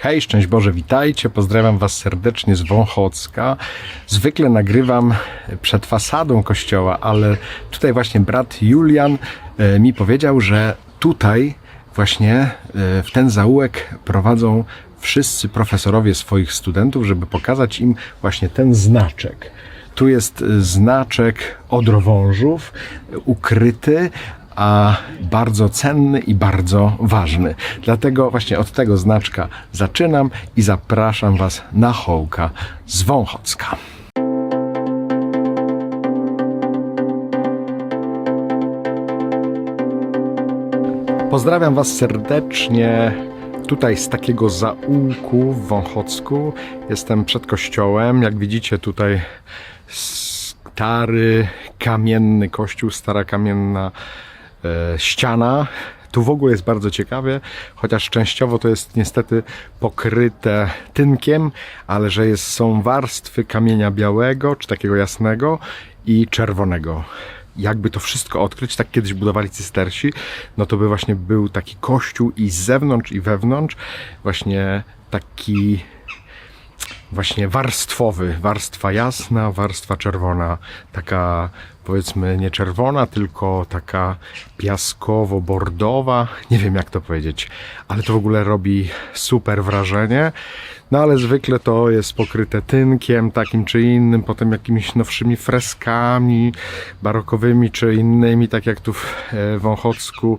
Hej, szczęść Boże, witajcie. Pozdrawiam Was serdecznie z Wąchocka. Zwykle nagrywam przed fasadą kościoła, ale tutaj właśnie brat Julian e, mi powiedział, że tutaj właśnie e, w ten zaułek prowadzą wszyscy profesorowie swoich studentów, żeby pokazać im właśnie ten znaczek. Tu jest znaczek odrowążów, ukryty, a bardzo cenny i bardzo ważny. Dlatego właśnie od tego znaczka zaczynam i zapraszam Was na hołka z Wąchocka. Pozdrawiam Was serdecznie tutaj z takiego zaułku w Wąchocku. Jestem przed kościołem. Jak widzicie tutaj stary, kamienny kościół, stara kamienna ściana. Tu w ogóle jest bardzo ciekawie, chociaż częściowo to jest niestety pokryte tynkiem, ale że jest, są warstwy kamienia białego, czy takiego jasnego i czerwonego. Jakby to wszystko odkryć, tak kiedyś budowali cystersi, no to by właśnie był taki kościół i z zewnątrz i wewnątrz właśnie taki właśnie warstwowy, warstwa jasna, warstwa czerwona, taka powiedzmy nie czerwona, tylko taka piaskowo-bordowa, nie wiem jak to powiedzieć, ale to w ogóle robi super wrażenie. No ale zwykle to jest pokryte tynkiem takim czy innym, potem jakimiś nowszymi freskami barokowymi czy innymi, tak jak tu w e, Wąchocku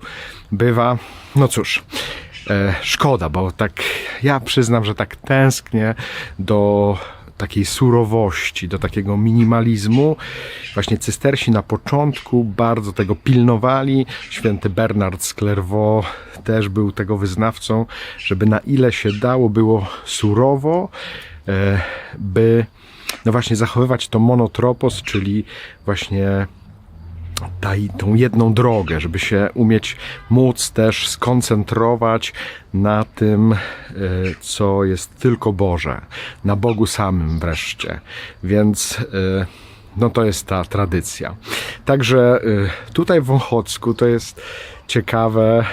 bywa. No cóż, E, szkoda, bo tak ja przyznam, że tak tęsknię do takiej surowości, do takiego minimalizmu. Właśnie cystersi na początku bardzo tego pilnowali. Święty Bernard z Clairvaux też był tego wyznawcą, żeby na ile się dało było surowo, e, by no właśnie zachowywać to monotropos, czyli właśnie ta, tą jedną drogę, żeby się umieć móc też skoncentrować na tym, e, co jest tylko Boże, na Bogu samym wreszcie. Więc e, no to jest ta tradycja. Także e, tutaj w Wąchocku to jest ciekawe.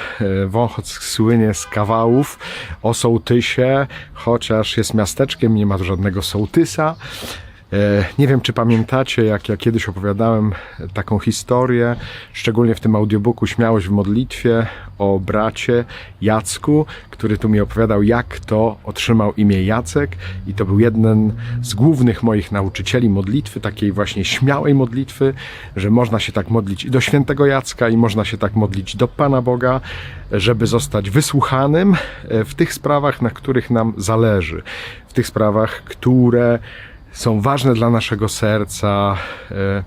Wąchock słynie z kawałów o sołtysie, chociaż jest miasteczkiem, nie ma tu żadnego sołtysa. E, Nie wiem, czy pamiętacie, jak ja kiedyś opowiadałem taką historię, szczególnie w tym audiobooku Śmiałość w modlitwie o bracie Jacku, który tu mi opowiadał, jak to otrzymał imię Jacek. I to był jeden z głównych moich nauczycieli modlitwy, takiej właśnie śmiałej modlitwy, że można się tak modlić i do świętego Jacka i można się tak modlić do Pana Boga, żeby zostać wysłuchanym e, w tych sprawach, na których nam zależy, w tych sprawach, które są ważne dla naszego serca, e,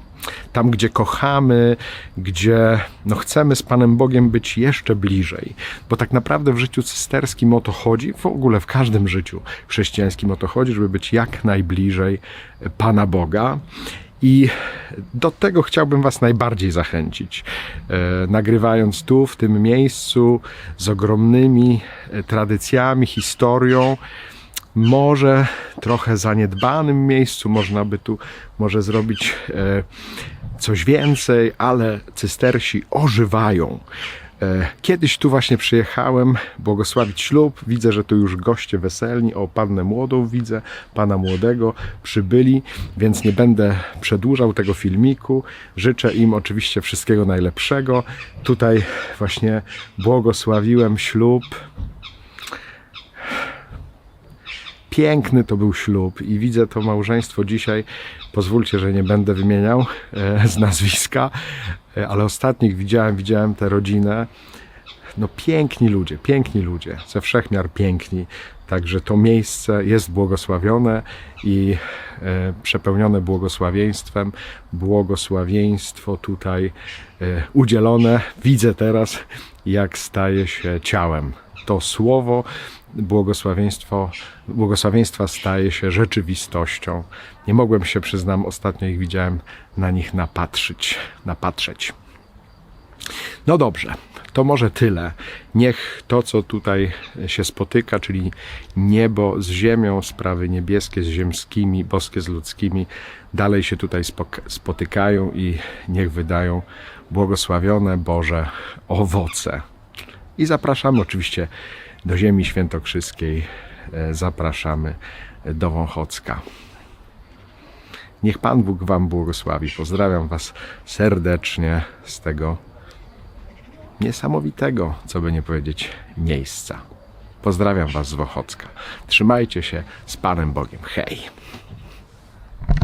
tam gdzie kochamy, gdzie no, chcemy z Panem Bogiem być jeszcze bliżej. Bo tak naprawdę w życiu cysterskim o to chodzi, w ogóle w każdym życiu chrześcijańskim o to chodzi, żeby być jak najbliżej Pana Boga. I do tego chciałbym Was najbardziej zachęcić. E, nagrywając tu, w tym miejscu, z ogromnymi e, tradycjami, historią, może trochę zaniedbanym miejscu, można by tu może zrobić e, coś więcej, ale cystersi ożywają. E, Kiedyś tu właśnie przyjechałem błogosławić ślub. Widzę, że tu już goście weselni. O, pannę młodą widzę, pana młodego przybyli, więc nie będę przedłużał tego filmiku. Życzę im oczywiście wszystkiego najlepszego. Tutaj właśnie błogosławiłem ślub piękny to był ślub i widzę to małżeństwo dzisiaj. Pozwólcie, że nie będę wymieniał e, z nazwiska, e, ale ostatnich widziałem, widziałem tę rodzinę. No piękni ludzie, piękni ludzie, ze wszechmiar piękni. Także to miejsce jest błogosławione i e, przepełnione błogosławieństwem. Błogosławieństwo tutaj udzielone. Widzę teraz, jak staje się ciałem. To słowo błogosławieństwo, błogosławieństwa staje się rzeczywistością. Nie mogłem się, przyznam, ostatnio ich widziałem, na nich napatrzyć, napatrzeć. No dobrze, to może tyle. Niech to, co tutaj się spotyka, czyli niebo z ziemią, sprawy niebieskie z ziemskimi, boskie z ludzkimi, dalej się tutaj spotykają i niech wydają błogosławione Boże owoce. I zapraszamy oczywiście do ziemi świętokrzyskiej e, zapraszamy do Wąchocka. Niech Pan Bóg Wam błogosławi. Pozdrawiam Was serdecznie z tego niesamowitego, co by nie powiedzieć, miejsca. Pozdrawiam Was z Wochocka. Trzymajcie się z Panem Bogiem. Hej!